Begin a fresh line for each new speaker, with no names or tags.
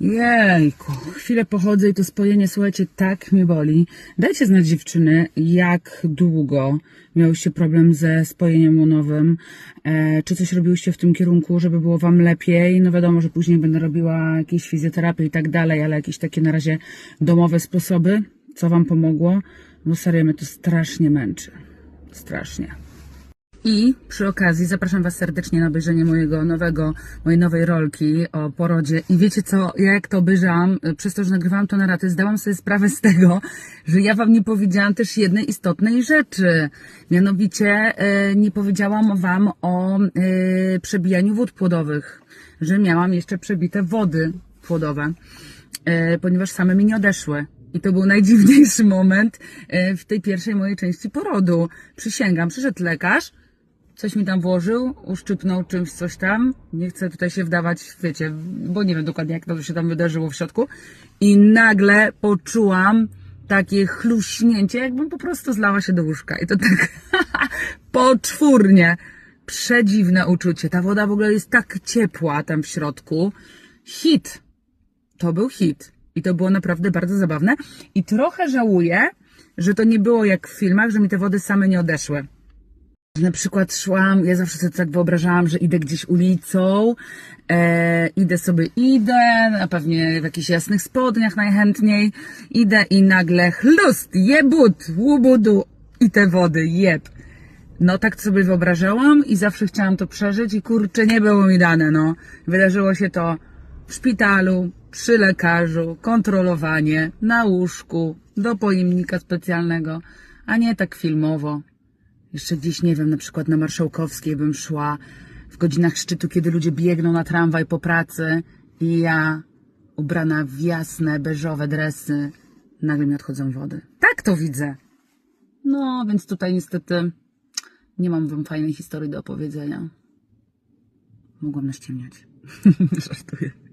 Jejku, chwilę pochodzę i to spojenie, słuchajcie, tak mnie boli. Dajcie znać dziewczyny, jak długo miałyście problem ze spojeniem łonowym, e, czy coś robiłyście w tym kierunku, żeby było wam lepiej. No wiadomo, że później będę robiła jakieś fizjoterapię i tak dalej, ale jakieś takie na razie domowe sposoby, co wam pomogło, bo serio mnie to strasznie męczy. Strasznie. I przy okazji zapraszam Was serdecznie na obejrzenie mojego nowego, mojej nowej rolki o porodzie. I wiecie co, ja jak to obejrzałam, y, przez to, że nagrywałam to na raty, zdałam sobie sprawę z tego, że ja Wam nie powiedziałam też jednej istotnej rzeczy. Mianowicie y, nie powiedziałam Wam o y, przebijaniu wód płodowych, że miałam jeszcze przebite wody płodowe, ponieważ same mi nie odeszły. I to był najdziwniejszy moment w tej pierwszej mojej części porodu. Przysięgam, przyszedł lekarz, coś mi tam włożył, uszczypnął czymś coś tam. Nie chcę tutaj się wdawać, wiecie, bo nie wiem dokładnie jak to się tam wydarzyło w środku. I nagle poczułam takie chluśnięcie, jakbym po prostu zlała się do łóżka. I to tak poczwórnie. Przedziwne uczucie. Ta woda w ogóle jest tak ciepła tam w środku. Hit. To był hit. I to było naprawdę bardzo zabawne. I trochę żałuję, że to nie było jak w filmach, że mi te wody same nie odeszły. Na przykład szłam, ja zawsze sobie tak wyobrażałam, że idę gdzieś ulicą, e, idę sobie, idę, a pewnie w jakichś jasnych spodniach najchętniej, idę i nagle chlust, jebut, łubudu i te wody, jeb. No tak sobie wyobrażałam i zawsze chciałam to przeżyć i kurczę, nie było mi dane, no. Wydarzyło się to w szpitalu, przy lekarzu, kontrolowanie, na łóżku, do pojemnika specjalnego, a nie tak filmowo. Jeszcze gdzieś, nie wiem, na przykład na Marszałkowskiej bym szła w godzinach szczytu, kiedy ludzie biegną na tramwaj po pracy i ja, ubrana w jasne, beżowe dresy, nagle mi odchodzą wody. Tak to widzę. No, więc tutaj niestety nie mam wam fajnej historii do opowiedzenia. Mogłam naściemniać. Żartuję.